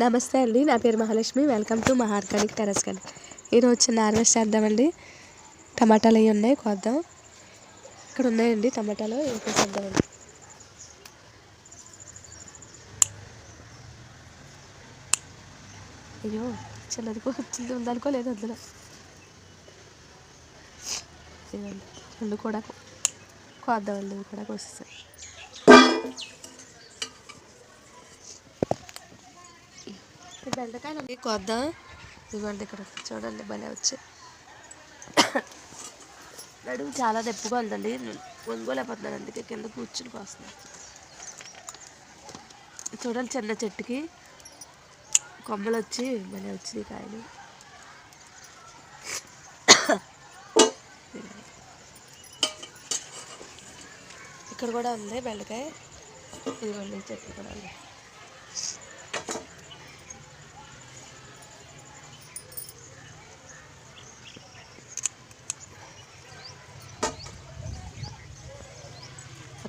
నమస్తే అండి నా పేరు మహాలక్ష్మి. వెల్కమ్ టు మహార్కానిక్ టెరస్ గార్డెన్ ఈరోజు చిన్న హార్వెస్ట్ చేద్దామండి టమాటాలు అవి ఉన్నాయి కోద్దాం. ఇక్కడ ఉన్నాయండి టమాటాలు వేసేద్దామండి అయ్యో చిన్నది కూడా చిన్నది ఉందనుకో లేదు అందులో. రెండు కూడా కోద్దామండి ఇవి కూడా కోసేసాయి. బెండకాయలు అన్నీ కొద్దాం. ఇదిగోండి ఇక్కడ చూడండి భలే వచ్చాయి. నడుము చాలా దెప్పుగా ఉందండి. వంగోలేకపోతున్నాను అందుకే కింద కూర్చుని కోస్తున్నాను చూడండి చిన్న చెట్టుకి కొమ్మలు వచ్చి భలే వచ్చినాయి కాయలు. ఇక్కడ కూడా ఉంది బెండకాయ. ఇదిగోండి చెట్టు కూడా ఉంది.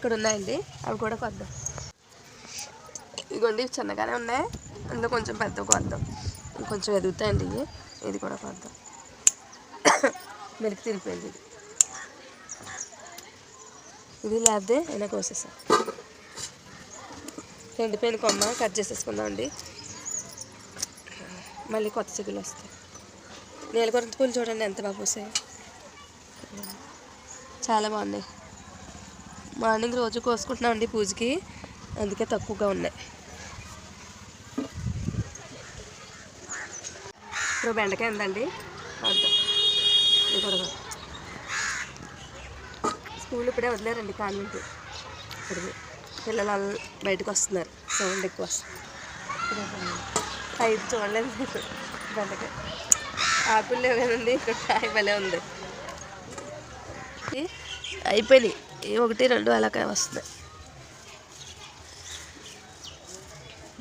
ఇక్కడ ఉన్నాయండి అవి కూడా కొద్దాం. ఇదిగోండి చిన్నగానే ఉన్నాయి. అందులో కొంచెం పెద్ద కొద్దాం. కొంచెం ఎదుగుతాయండి ఇవి. ఇది కూడా కొద్దాం. మెరికి తిరిగిపోయింది ఇది. ఇది లేదే అయినా కోసేసా. ఎండిపోయిన కొమ్మ కట్ చేసేసుకుందాం అండి. మళ్ళీ కొత్త చిగులు వస్తాయి. నీలకొర పూలు చూడండి ఎంత బాగా పూసాయి. చాలా బాగున్నాయి. మార్నింగ్ రోజు కోసుకుంటున్నామండి పూజకి. అందుకే తక్కువగా ఉన్నాయి. ఇప్పుడు బెండకాయ ఉందండి. స్కూల్ ఇప్పుడే వదిలేరండి కాన్వెంట్. ఇప్పుడు పిల్లలు బయటకు వస్తున్నారు. సౌండ్ ఎక్కువ ఐదు చూడలేదు బెండకాయ. ఆకులు లేవు కదండి. ఇక్కడ కాయ భలే ఉంది. అయిపోయినాయి. ఒకటి రెండు అలాగే వస్తున్నాయి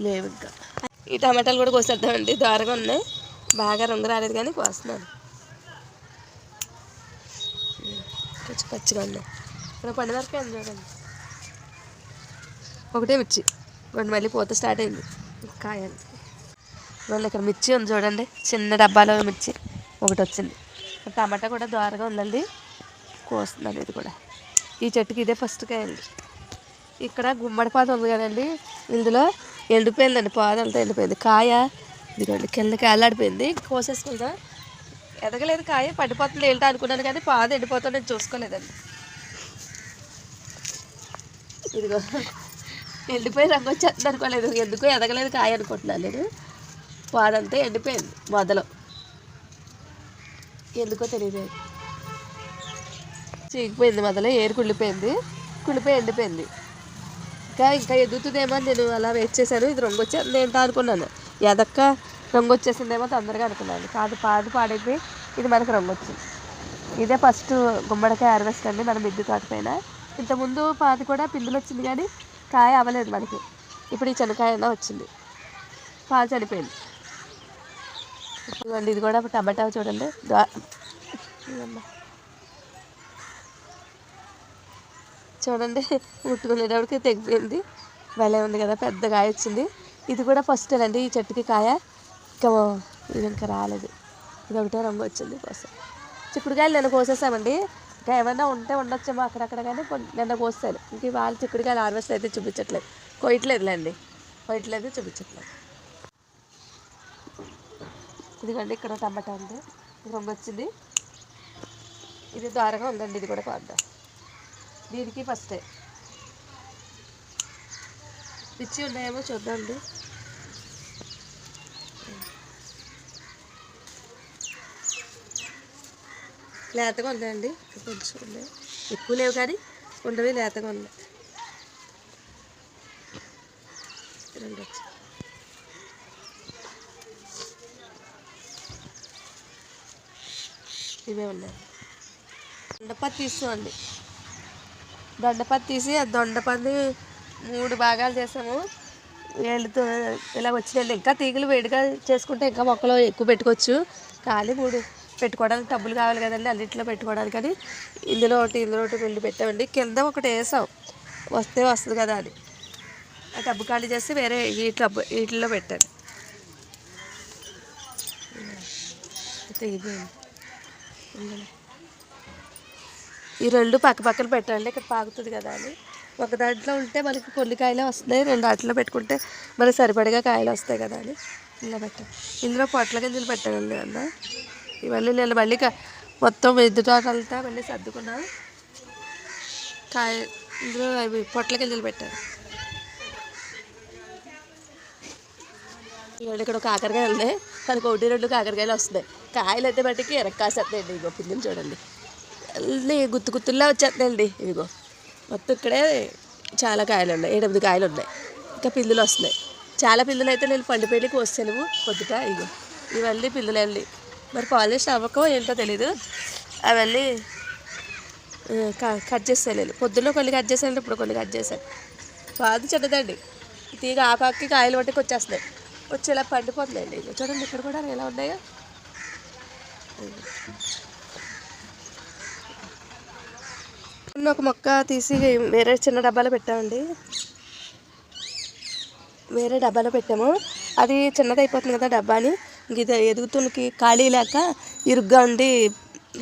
లేవు ఇంకా. ఈ టమాటాలు కూడా కోసేద్దామండి దోరగా ఉన్నాయి. బాగా రంగు రాలేదు కానీ కోస్తున్నాను. కొంచెం పచ్చిగా ఉన్నాయి. ఇక్కడ పండుగరకే ఉంది చూడండి. ఒకటే మిర్చి. రెండు మళ్ళీ పూత స్టార్ట్ అయింది. కాయాలి. మళ్ళీ ఇక్కడ మిర్చి ఉంది చూడండి. చిన్న డబ్బాలో మిర్చి. ఒకటి వచ్చింది. టమాటా కూడా ద్వారగా ఉందండి. కోస్తున్నాను ఇది కూడా. ఈ చెట్టుకి ఇదే ఫస్ట్ కాయండి ఇక్కడ గుమ్మడి పాత ఉంది కదండి. ఇందులో ఎండిపోయిందండి పాద అంతా ఎండిపోయింది. కాయ ఇదిగోండి కిందకి వేలాడిపోయింది కోసేసుకుందాం. ఎదగలేదు కాయ పడిపోతుంది ఏంటో అనుకున్నాను కానీ పాద ఎండిపోతుంది నేను చూసుకోలేదండి. ఇదిగో ఎండిపోయి రంగు వచ్చేస్తుంది అనుకోలేదు. ఎందుకో ఎదగలేదు కాయ అనుకుంటున్నాను నేను. పాదంతా ఎండిపోయింది మొదలు. ఎందుకో తెలియదు చీకిపోయింది మొదలు ఏరు కుళ్ళిపోయింది. కుళ్ళిపోయి ఎండిపోయింది. ఇంకా ఇంకా ఎదుగుతుందేమో అని నేను అలా వెయిట్ చేశాను. ఇది రంగు వచ్చేది ఏంటో అనుకున్నాను. ఎదక్క రంగు వచ్చేసిందేమో తొందరగా అనుకున్నాను. కాదు పాదు పాడైపోయి ఇది మనకు రంగు వచ్చింది. ఇదే ఫస్ట్ గుమ్మడికాయ హార్వెస్ట్ అండి. మన మిద్ది తోట పైన ఇంతకుముందు పాది కూడా పిందులు వచ్చింది కానీ కాయ అవ్వలేదు మనకి. ఇప్పుడు ఈ చెనకాయ అయినా వచ్చింది. పాలు చనిపోయింది. ఇదిగోండి ఇది కూడా టమాటా చూడండి. చూడండి ముట్టుకునేటప్పటికి తెగిపోయింది. భలే ఉంది కదా పెద్ద కాయ వచ్చింది. ఇది కూడా ఫస్ట్ అండి ఈ చెట్టుకి కాయ. ఇంకా ఇది ఇంకా రాలేదు. ఇది ఒకటే రంగు వచ్చింది కోసం. చిక్కుడుకాయలు నిన్న కోసేసామండి. ఇంకా ఏమైనా ఉంటే ఉండొచ్చేమో అక్కడక్కడ కానీ నిన్న కోస్తాను ఇంక వాళ్ళు చిక్కుడుకాయలు హార్వెస్ట్ అయితే చూపించట్లేదు. కొయ్యట్లేదులేండి. కొయ్యట్లేదు చూపించట్లేదు. ఇదిగోండి ఇక్కడ టమాటా ఉంది. రంగు వచ్చింది. ఇది ద్వారగా ఉందండి ఇది కూడా కొద్దాం. దీనికి ఫస్టే. పిచ్చి ఉన్నాయేమో చూద్దామండి లేతగా ఉందండి. కొంచెం ఉన్నాయి ఎక్కువ లేవు కానీ ఉండవి లేతగా ఉన్నాయి. రెండు వచ్చి ఇవే ఉన్నాయి. దొండపత్తి తీసుకోండి. దొండపది తీసి ఆ దొండపది మూడు భాగాలు చేసాము. వెళ్తూ ఇలా వచ్చినాయండి. ఇంకా తీగలు వేడిగా చేసుకుంటే ఇంకా మొక్కలు ఎక్కువ పెట్టుకోవచ్చు. ఖాళీ మూడు పెట్టుకోవడానికి డబ్బులు కావాలి కదండి అన్నింటిలో పెట్టుకోవడానికి. అని ఇందులో ఒకటి ఇందులో ఒకటి రెండు పెట్టామండి. కింద ఒకటి వేసాం. వస్తే వస్తుంది కదా అని. ఆ డబ్బు ఖాళీ చేసి వేరే ఈ డబ్బు వీటిల్లో పెట్టాను. తెగిపోయింది ఈ రెండు పక్క పక్కన పెట్టండి ఇక్కడ పాకుతుంది కదా అని. ఒక దాంట్లో ఉంటే మనకి కొన్ని కాయలే వస్తాయి రెండు దాంట్లో పెట్టుకుంటే మనకి సరిపడగా కాయలు వస్తాయి కదా అని. ఇలా పెట్టాను ఇందులో పొట్ల గింజలు పెట్టానండి అన్న. ఇవన్నీ నేను మళ్ళీ మొత్తం ఎద్దు తోటలతో మళ్ళీ సర్దుకున్నాను కాయ ఇందులో అవి పొట్ల గింజలు పెట్టాను. ఇవాళ ఇక్కడ ఒక ఉన్నాయి ఉంది. దానికి ఒకటి రెండు కాకరకాయలు వస్తున్నాయి. కాయలు అయితే బట్టికి ఎరక్కాసేస్తాయండి ఇంకో పిందులు చూడండి. మళ్ళీ గుత్తు గుత్తుల్లా వచ్చేస్తాయండి ఇదిగో మొత్తం ఇక్కడే చాలా కాయలు ఉన్నాయి ఏడెనిమిది కాయలు ఉన్నాయి ఇంకా పిల్లులు వస్తున్నాయి. చాలా పిందులు అయితే నేను పండిపోయి కోసాను పొద్దుట. ఇగో ఇవన్నీ పిందులు మరి పాలిష్ అవ్వకో ఏంటో తెలీదు. అవన్నీ క- కట్ చేసేలేదు పొద్దున్న కొన్ని కట్ చేశాను ఇప్పుడు కొన్ని కట్ చేశాను. బాగా చెడ్డదండి తీగ ఆపాకి కాయలు పట్టుకు వచ్చేస్తున్నాయి. వచ్చి ఇలా పండిపోతున్నాయండి. ఇగో చూడండి ఇక్కడ కూడా ఎలా ఉన్నాయో? చిన్న ఒక మొక్క తీసి వేరే చిన్న డబ్బాలో పెట్టామండి. వేరే డబ్బాలో పెట్టాము. అది చిన్నది అయిపోతుంది కదా డబ్బాని. ఇది ఎదుగుతున్నకి ఖాళీ లేక ఇరుగ్గా ఉండి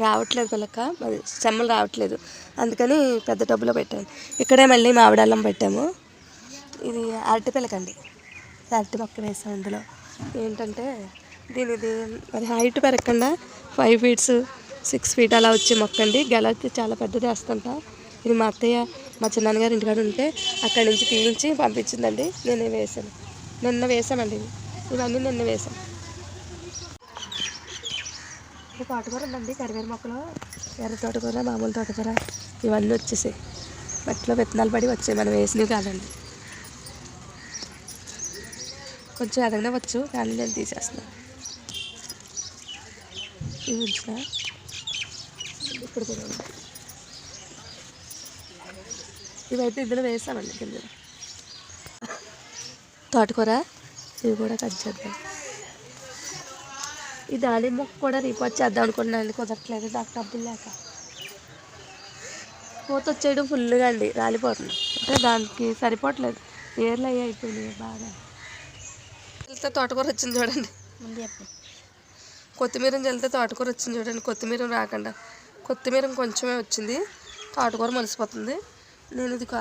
రావట్లేదు పిల్లక అది చెమ్మలు రావట్లేదు. అందుకని పెద్ద టబ్బులో పెట్టాను ఇక్కడే మళ్ళీ మామిడాలం పెట్టాము. ఇది అరటి పిలకండి. అరటి మొక్క వేసాం ఇందులో. ఏంటంటే దీనిది మరి హైట్ పెరగకుండా ఫైవ్ ఫీట్స్ సిక్స్ ఫీట్ అలా వచ్చే మొక్క అండి. గెల అయితే చాలా పెద్దది వేస్తుంట. ఇది మా అత్తయ్య మా చిన్నాన్నగారు ఇంటికాడ ఉంటే అక్కడి నుంచి తీయించి పంపించిందండి. నేనే వేసాను నిన్న వేసామండి ఇవన్నీ నిన్న వేసాం ఇది తోటకూర ఉందండి కరివేరు మొక్కలు. ఎర్ర తోటకూర మామూలు తోటకూర ఇవన్నీ వచ్చేసాయి. మట్టిలో విత్తనాలు పడి వచ్చాయి. మనం వేసినవి కాదండి. కొంచెం ఎదగనవచ్చు కానీ నేను తీసేస్తున్నాను. ఇది ఉంచిన? ఇప్పుడు కూడా ఉంది. ఇవైతే ఇందులో వేసామండి కింద తోటకూర ఇవి కూడా కట్ చేద్దాం. ఈ దానిమ్మ మొక్క కూడా రీపోర్ట్ చేద్దాం అనుకున్నాను కుదరట్లేదు నాకు డబ్బులు లేక. పూత వచ్చేయడం ఫుల్గా అండి రాలిపోతుంది. అంటే దానికి సరిపోవట్లేదు ఏర్లు అయ్యి అయిపోయినాయి బాగా. వెళ్తే తోటకూర వచ్చింది చూడండి. ముందు చెప్పు. కొత్తిమీర చల్లితే తోటకూర వచ్చింది చూడండి కొత్తిమీర రాకుండా. కొత్తిమీర కొంచెమే వచ్చింది. తోటకూర మలిసిపోతుంది. నేను ఇది కా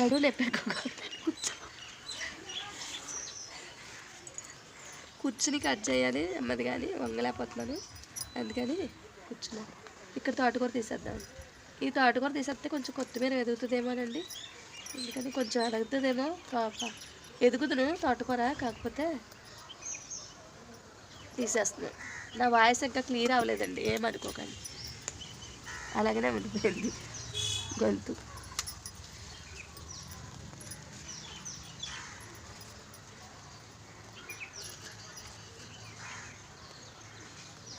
నడువు నొప్పారు కూర్చుని కట్ చేయాలి. అమ్మది కానీ వంగలేకపోతున్నాను. అందుకని కూర్చున్నాను ఇక్కడ తోటకూర తీసేద్దాం. ఈ తోటకూర తీసేస్తే కొంచెం కొత్తిమీర ఎదుగుతుందేమోనండి అందుకని కొంచెం ఎదుగుతుందేమో పాప. ఎదుగుతును తోటకూర కాకపోతే తీసేస్తున్నాను నా వాయిస్ ఇంకా క్లియర్ అవ్వలేదండి ఏమనుకోకండి అలాగనే ఉండిపోయింది గొంతు.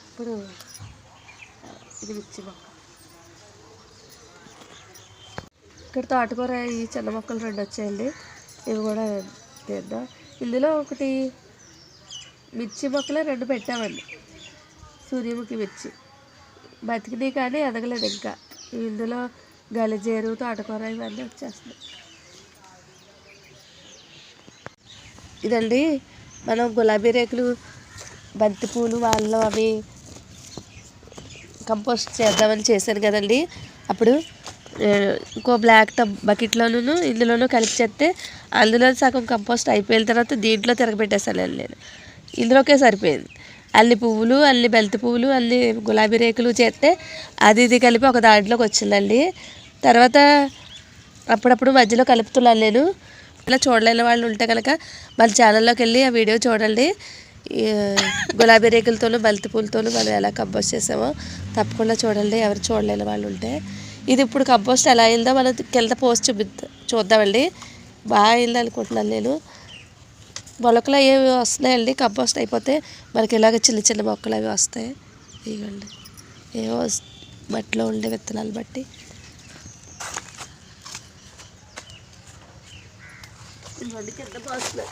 ఇప్పుడు ఇది మిర్చి మొక్క. ఇక్కడ తోటకూర ఈ చిన్న మొక్కలు రెండు వచ్చాయండి ఇవి కూడా తీద్దాం. ఇందులో ఒకటి మిర్చి మొక్కలే రెండు పెట్టామండి. సూర్యముఖి మిర్చి బతికినాయి కానీ ఎదగలేదు ఇంకా. ఇందులో గలిజేరు తోటకూర ఇవన్నీ వచ్చేస్తున్నాయి. ఇదండి మనం గులాబీ రేకులు బంతిపూలు వాళ్ళు అవి కంపోస్ట్ చేద్దామని చేశాను కదండి. అప్పుడు ఇంకో బ్లాక్ టబ్ బకెట్లోనూ ఇందులోనూ కలిపి చేస్తే అందులో సగం కంపోస్ట్ అయిపోయిన తర్వాత దీంట్లో తిరగబెట్టేసాను నేను. ఇందులోకే సరిపోయింది. అల్లి పువ్వులు అల్లి బెల్తి పువ్వులు అన్ని గులాబీ రేకులు చేస్తే అది ఇది కలిపి ఒక దాంట్లోకి వచ్చిందండి. తర్వాత అప్పుడప్పుడు మధ్యలో కలుపుతున్నాను నేను. ఇలా చూడలేని వాళ్ళు ఉంటే కనుక మన ఛానల్లోకి వెళ్ళి ఆ వీడియో చూడండి. గులాబీ రేకులతోనూ బంతి పూలతోనూ మనం ఎలా కంపోస్ట్ చేసామో తప్పకుండా చూడండి. ఎవరు చూడలేని వాళ్ళు ఉంటే. ఇది ఇప్పుడు కంపోస్ట్ ఎలా అయిందో మనం కింద పోస్ట్ చూపి చూద్దామండి. బాగా అయింది అనుకుంటున్నాను నేను. మొలకలు అవి వస్తున్నాయండి కంపోస్ట్ అయిపోతే మనకి ఇలాగ చిన్న చిన్న మొక్కలు అవి వస్తాయి. ఇవ్వండి ఏవో మట్టిలో ఉండే విత్తనాలు బట్టి. కింద పోస్తున్నాయి.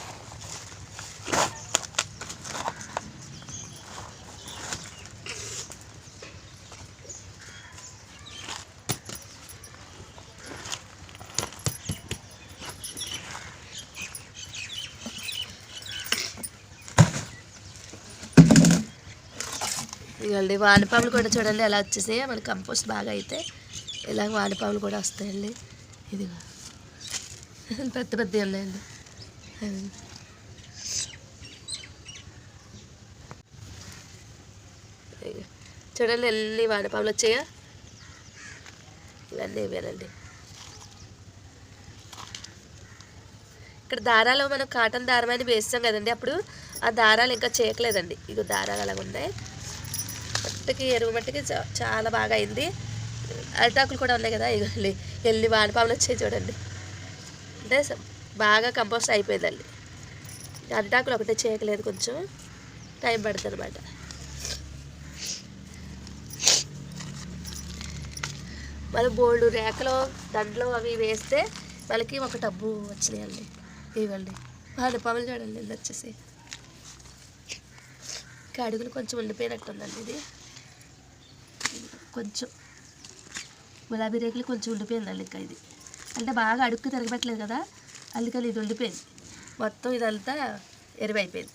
ఇదిగోండి వానపాములు కూడా చూడండి ఎలా వచ్చేసాయి మన కంపోస్ట్ బాగా అయితే ఇలా వానపాములు కూడా వస్తాయండి. ఇదిగో. పెద్ద పెద్ద ఉన్నాయండి. చూడండి ఎన్ని వానపాములు వచ్చాయో. ఇవన్నీ ఇవేనండి. ఇక్కడ దారాలు మనం కాటన్ దారం అని వేస్తాం కదండి అప్పుడు. ఆ దారాలు ఇంకా చేయకలేదండి ఇక దారాలు అలాగ ఉన్నాయి మట్టికి ఎరువు మట్టికి చాలా బాగా అయింది. అరిటాకులు కూడా ఉన్నాయి కదా ఇగో ఎల్లి వానపాములు వచ్చాయి చూడండి. అంటే బాగా కంపోస్ట్ అయిపోయిందండి. అరిటాకులు ఒకటే చేయకలేదు కొంచెం టైం పడుతుంది అనమాట మళ్ళీ బోల్డు రేకలో దండలు అవి వేస్తే వాళ్ళకి ఒక డబ్బు వచ్చినాయండి. ఇవ్వండి. వానపాములు చూడండి వచ్చేసి ఇంకా అడుగులు కొంచెం ఉండిపోయినట్టుందండి ఇది. కొంచెం. గులాబీ రేకులు కొంచెం ఉండిపోయింది ఇంకా ఇది. అంటే బాగా అడుక్కు తిరగబట్టలేదు కదా అందుకని ఇది ఉండిపోయింది. మొత్తం ఇదంతా ఎరువైపోయింది.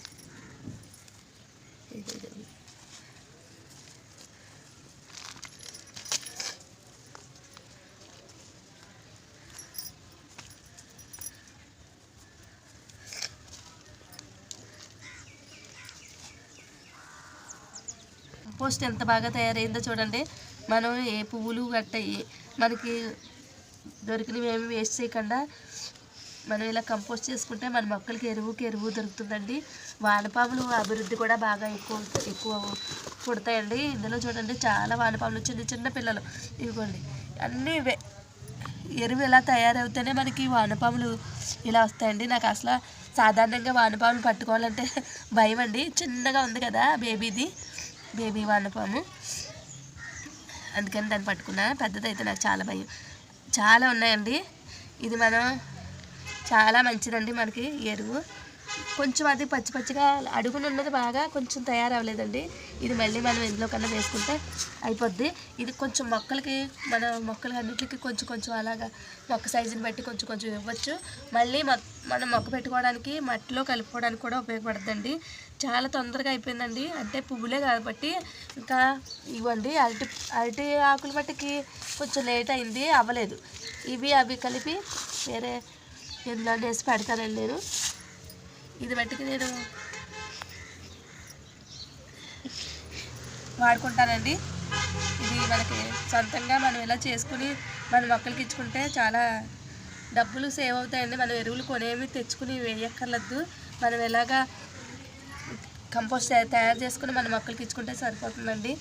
ఇది- పోస్ట్ ఎంత బాగా తయారైందో చూడండి. మనం ఏ పువ్వులు గట్ట మనకి దొరికినవి ఏమి వేస్ట్ చేయకుండా మనం ఇలా కంపోస్ట్ చేసుకుంటే మన మొక్కలకి ఎరువుకి ఎరువు దొరుకుతుందండి. వానపాములు అభివృద్ధి కూడా బాగా ఎక్కువ ఎక్కువ పుడతాయండి. ఇందులో చూడండి చాలా వానపాములు చిన్న చిన్న పిల్లలు. ఇవ్వండి అన్నీ ఇవే ఎరువు ఎలా తయారవుతేనే మనకి వానపాములు ఇలా వస్తాయండి. నాకు అసలు సాధారణంగా వానపాములు పట్టుకోవాలంటే భయం అండి. చిన్నగా ఉంది కదా బేబీది బేబీ వానపాము. అందుకని దాన్ని పట్టుకున్నా. పెద్దదైతే నాకు చాలా భయం. చాలా ఉన్నాయండి. ఇది మనం చాలా మంచిదండి మనకి ఎరువు. కొంచెం అది పచ్చి పచ్చిగా అడుగున ఉన్నది బాగా కొంచెం తయారవ్వలేదండి. ఇది మళ్ళీ మనం ఇందులో కన్నా వేసుకుంటే అయిపోద్ది. ఇది కొంచెం మొక్కలకి మన మొక్కలకి అన్నిటికీ కొంచెం కొంచెం అలాగా మొక్క సైజుని బట్టి కొంచెం కొంచెం ఇవ్వచ్చు. మళ్ళీ మొ- మనం మొక్క పెట్టుకోవడానికి మట్టిలో కలుపుకోవడానికి కూడా ఉపయోగపడుతుందండి చాలా తొందరగా అయిపోయిందండి. అంటే పువ్వులే కాబట్టి ఇంకా ఇవ్వండి. అరటి అరటి ఆకులు మట్టికి కొంచెం లేట్ అయింది అవ్వలేదు. ఇవి అవి కలిపి వేరే ఎందులో వేసి పెడతానండి నేను. ఇది మట్టికి నేను వాడుకుంటానండి. ఇది మనకి సొంతంగా మనం ఇలా చేసుకుని మన మొక్కలకి ఇచ్చుకుంటే చాలా డబ్బులు సేవ్ అవుతాయండి. మనం ఎరువులు కొనేవి తెచ్చుకుని వేయక్కర్లేదు. మనం ఎలాగా కంపోస్ట్ తయారు చేసుకుని మన మొక్కలకి ఇచ్చుకుంటే సరిపోతుందండి.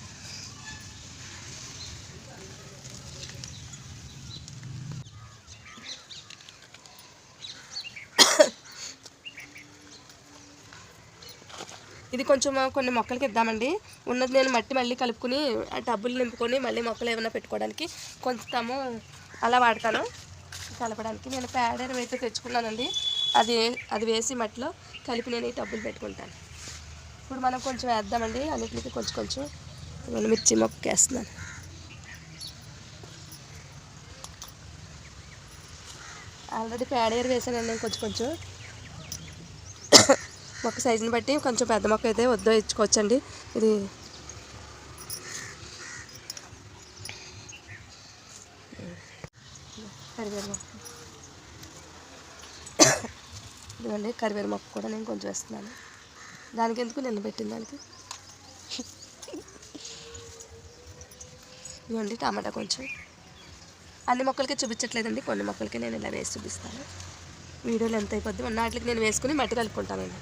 ఇది కొంచెం కొన్ని మొక్కలకి ఇద్దామండి. ఉన్నది నేను మట్టి మళ్ళీ కలుపుకుని ఆ టబ్బులు నింపుకొని మళ్ళీ మొక్కలు ఏమైనా పెట్టుకోవడానికి కొంచెము అలా వాడతాను. కలపడానికి నేను ప్యాడర్ అయితే తెచ్చుకున్నానండి. అది అది వేసి మట్టిలో కలిపి నేను ఈ టబ్బులు పెట్టుకుంటాను. ఇప్పుడు మనం కొంచెం వేద్దామండి అన్నిటికి కొంచెం కొంచెం మిర్చి మొక్క వేస్తున్నాను. ఆల్రెడీ పేడేరు వేసానండి నేను కొంచెం కొంచెం. మొక్క సైజుని బట్టి కొంచెం పెద్ద మొక్క అయితే వద్దో ఇచ్చుకోవచ్చండి ఇది కరివేరు మొక్క. ఇదిగోండి కరివేరు మొక్క కూడా నేను కొంచెం వేస్తున్నాను. దానికి ఎందుకు నిన్న పెట్టిన దానికి? ఇవ్వండి టమాటా కొంచెం. అన్ని మొక్కలకి చూపించట్లేదండి. కొన్ని మొక్కలకి నేను ఇలా వేసి చూపిస్తాను. వీడియోలు ఎంత అయిపోద్ది? ఉన్న వాటికి నేను వేసుకుని మట్టి కలుపుకుంటానండి.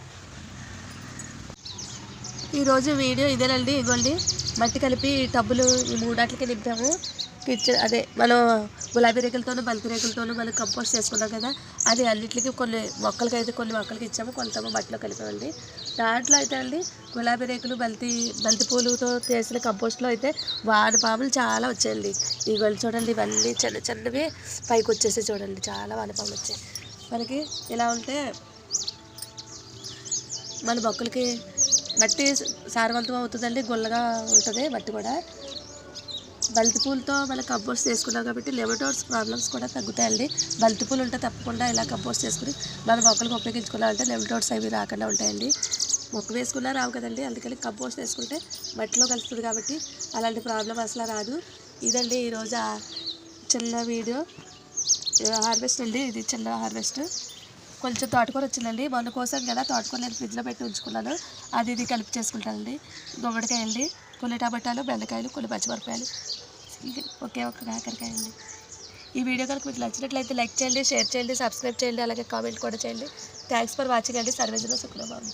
ఈరోజు వీడియో ఇదేనండి. ఇగోండి మట్టి కలిపి టబ్బులు ఈ మూడాట్లకి నింపాము. కిచెన్ అదే మనం గులాబీ రేకులతోనూ బంతి రేకులతోనూ మనం కంపోస్ట్ చేసుకున్నాం కదా అది అన్నింటికి కొన్ని మొక్కలకి అయితే కొన్ని మొక్కలకి ఇచ్చాము కొంతమో మట్టిలో కలిపామండి దాంట్లో అయితే అండి గులాబీ రేకులు బంతి బంతి పూలతో చేసిన కంపోస్ట్లో అయితే వానపాములు చాలా వచ్చాయండి. ఇవాళ చూడండి ఇవన్నీ చిన్న చిన్నవి పైకి వచ్చేసి చూడండి చాలా వానపాములు వచ్చాయి. మనకి ఇలా ఉంటే మన మొక్కలకి మట్టి సారవంతం అవుతుందండి గుల్లగా ఉంటుంది మట్టి కూడా. బంతి పూలతో మనం కంపోస్ట్ చేసుకున్నాం కాబట్టి లెమటోర్స్ ప్రాబ్లమ్స్ కూడా తగ్గుతాయండి. బంతి పూలు ఉంటే తప్పకుండా ఇలా కంపోస్ట్ చేసుకుని మన మొక్కలకు ఉపయోగించుకున్నామంటే లెమటోర్స్ అవి రాకుండా ఉంటాయండి. మొక్క వేసుకున్నా రావు కదండి. అందుకని కంపోస్ట్ వేసుకుంటే మట్టిలో కలుస్తుంది కాబట్టి అలాంటి ప్రాబ్లం అసలు రాదు. ఇదండి ఈరోజు చిన్న వీడియో. హార్వెస్ట్ అండి. ఇది చిన్న హార్వెస్ట్. కొంచెం తోటకూర వచ్చిందండి. మొన్న కోసం కదా తోటకూర నేను ఫ్రిడ్జ్లో పెట్టి ఉంచుకున్నాను. అది ఇది కలిపి చేసుకుంటానండి. గుమ్మడికాయ అండి కొన్ని టమాటాలు బెండకాయలు కొన్ని పచ్చిమిరపకాయలు. ఇది ఒకే ఒక కాకరకాయ అండి. ఈ వీడియో కనుక మీకు నచ్చినట్లయితే లైక్ చేయండి షేర్ చేయండి సబ్స్క్రైబ్ చేయండి అలాగే కామెంట్ కూడా చేయండి. థ్యాంక్స్ ఫర్ వాచింగ్ అండి. సర్వేజన శుక్రబాబు